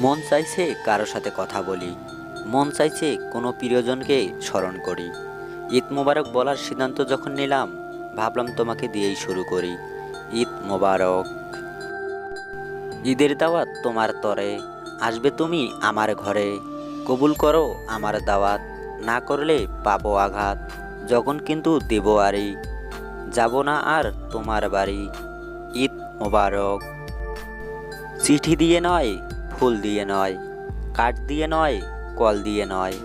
মন চাইছে কারও সাথে কথা বলি। মন চাইছে কোনো প্রিয়জনকে স্মরণ করি। ঈদ মোবারক বলার সিদ্ধান্ত যখন নিলাম, ভাবলাম তোমাকে দিয়েই শুরু করি। ঈদ মোবারক। ঈদের দাওয়াত তোমার তরে, আসবে তুমি আমার ঘরে। কবুল করো আমার দাওয়াত, না করলে পাবো আঘাত। যখন কিন্তু দেব আরি যাব না আর তোমার বাড়ি। ঈদ মোবারক। চিঠি দিয়ে নয় ফুল দিয়ে নয় কার্ড দিয়ে নয়, কল দিয়ে নয়।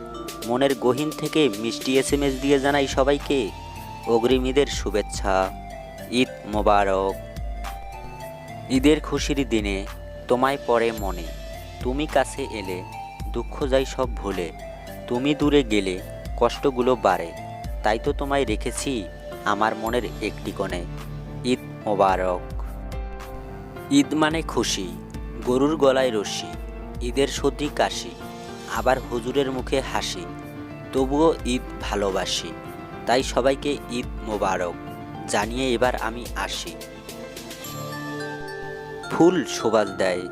মনের গহীন থেকে মিষ্টি এস এম এস দিয়ে জানাই সবাইকে অগ্রিম ঈদের শুভেচ্ছা। ঈদ মোবারক। ঈদের খুশির দিনে তোমায় পড়ে মনে, তুমি কাছে এলে দুঃখ যাই সব ভুলে, তুমি দূরে গেলে কষ্টগুলো বাড়ে, তাই তো তোমায় রেখেছি আমার মনের একটি কোণে। ঈদ মোবারক। ঈদ মানে খুশি গরুর গলায় রশি ঈদের সর্দি কাশি, আবার হুজুরের মুখে হাসি, তবুও ঈদ ভালোবাসি, তাই সবাইকে ঈদ মোবারক জানিয়ে এবার আমি আসি। ফুল শোভাল দেয়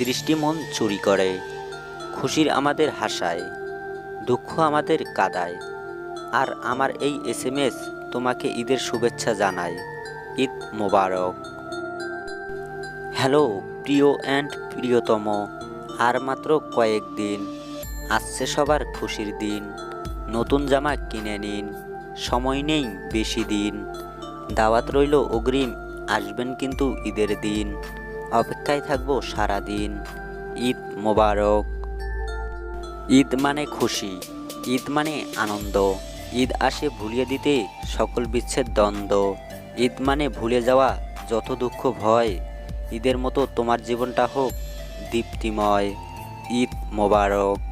দৃষ্টি মন চুরি করে, খুশির আমাদের হাসায়, দুঃখ আমাদের কাদায়, আর আমার এই এস এম এস তোমাকে ঈদের শুভেচ্ছা জানায়, ঈদ মোবারক। হ্যালো প্রিয় অ্যান্ড প্রিয়তম। আর মাত্র কয়েকদিন আসছে সবার খুশির দিন। নতুন জামা কিনে নিন। সময় নেই বেশি দিন। দাওয়াত রইল অগ্রিম, আসবেন কিন্তু ঈদের দিন। অপেক্ষায় থাকব সারা দিন ঈদ মোবারক। ঈদ মানে খুশি, ঈদ মানে আনন্দ। ঈদ আসে ভুলিয়ে দিতে সকল বিচ্ছেদ দ্বন্দ্ব। ঈদ মানে ভুলে যাওয়া যত দুঃখ ভয় ঈদের মতো তোমার জীবনটা হোক দীপ্তিময় ঈদ মোবারক।